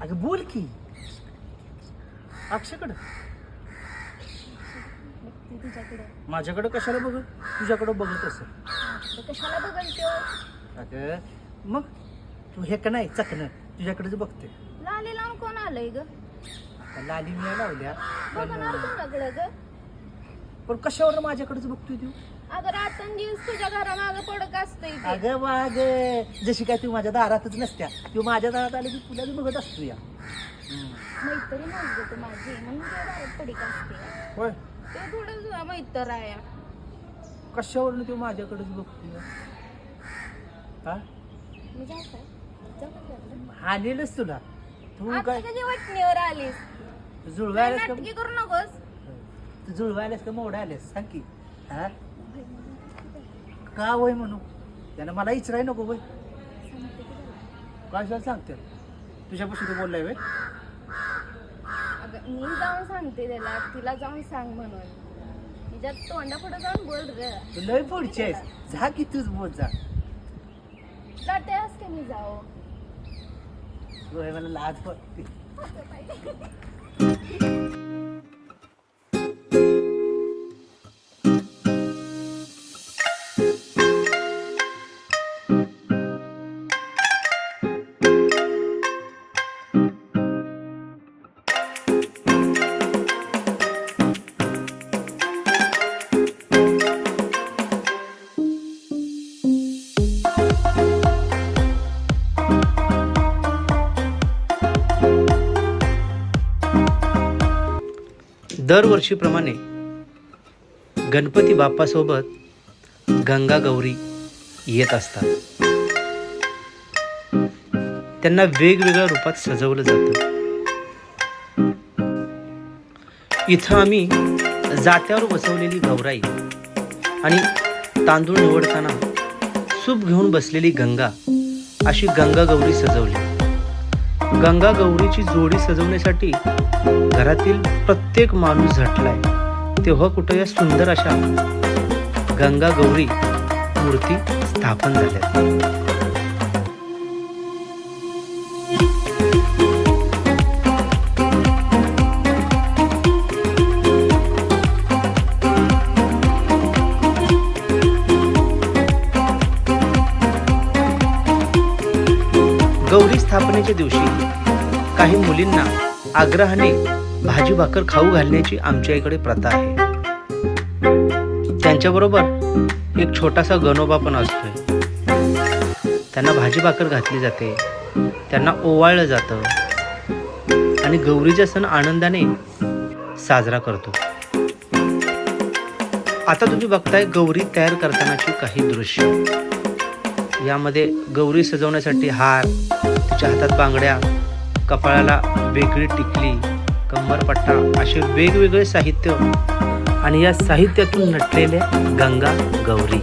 अगं बोल की. अक्षयकडं. ती तुझ्याकडे माझ्याकडं कशाला बघ? तुझ्याकडं बघत असं. तर कशाला बघल तो अगं मग तू हे का नाही चकणं? तुझ्याकडेच बघते. लाली लावून कोण आलंय ग? आता लाली मी लावल्या बघणार पण कोणाकडे ग? पण कशावर माझ्याकडेच बघतोय तू? अगं रात्रंदिवस तुझ्या घरामागं. अगं वाग. जशी काय तू माझ्या दारातच नसत्या तू माझ्या दारात आली की तुला बघत असतो या तू माझी म्हणून तुझ्या घरात पडीक असते होय. ते थोडं तुझा मैत्र आहे कशावरून तू माझ्याकडेच बघतोय? हा? मी जाऊ काय जाऊ का तुझ्याकडे? हानेलच तुला. तू आता काय? कधी वटणीवर आलीस? काय जुळवायलास का? नाटकी करू नकोस? तू जुळवायलास का? मोडा आलेस सांग की. हा? का वय म्हणू? त्यानं मला इचराय नको वय. काय झालं सांगते? तुझ्यापाशी तू बोललाय वय. अगं मी जाऊन सांगते त्याला. तिला जाऊन सांग म्हणून. तिच्या तोंडा पुढे जाऊन बोल रे तू लय पुढची आहेस. जा की तूच बोल जा. जाते की मी जाऊ? मला लाज पडते. दरवर्षीप्रमाणे गणपती बाप्पासोबत गंगा गौरी येत असतात. त्यांना वेगवेगळ्या रूपात सजवलं जातं. इथं आम्ही जात्यावर बसवलेली गौराई आणि तांदूळ निवडताना सूप घेऊन बसलेली गंगा अशी गंगा गौरी सजवली. गंगा गौरीची जोडी सजवण्यासाठी घरातील प्रत्येक माणूस झटलाय. तेव्हा कुठं या सुंदर अशा गंगा गौरी मूर्ती स्थापन झाल्या. स्थापनेच्या दिवशी काही मुलींना आग्रहाने भाजी भाकर खाऊ घालण्याची आमच्या इकडे प्रथा आहे. त्यांच्याबरोबर एक छोटासा गणोबा पण असतोय. त्यांना भाजी भाकर घातली जाते त्यांना ओवाळलं जातं आणि गौरीचा सण आनंदाने साजरा करतो. आता तुम्ही बघताय गौरी तयार करतानाची काही दृश्य. यामध्ये गौरी सजवण्यासाठी हार तिच्या हातात बांगड्या कपाळाला वेगळी टिकली कंबरपट्टा असे वेगवेगळे साहित्य आणि या साहित्यातून नटलेल्या गंगा गौरी.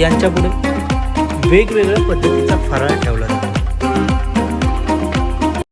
यांच्यापुढे वेगवेगळ्या पद्धतीचा फराळ ठेवला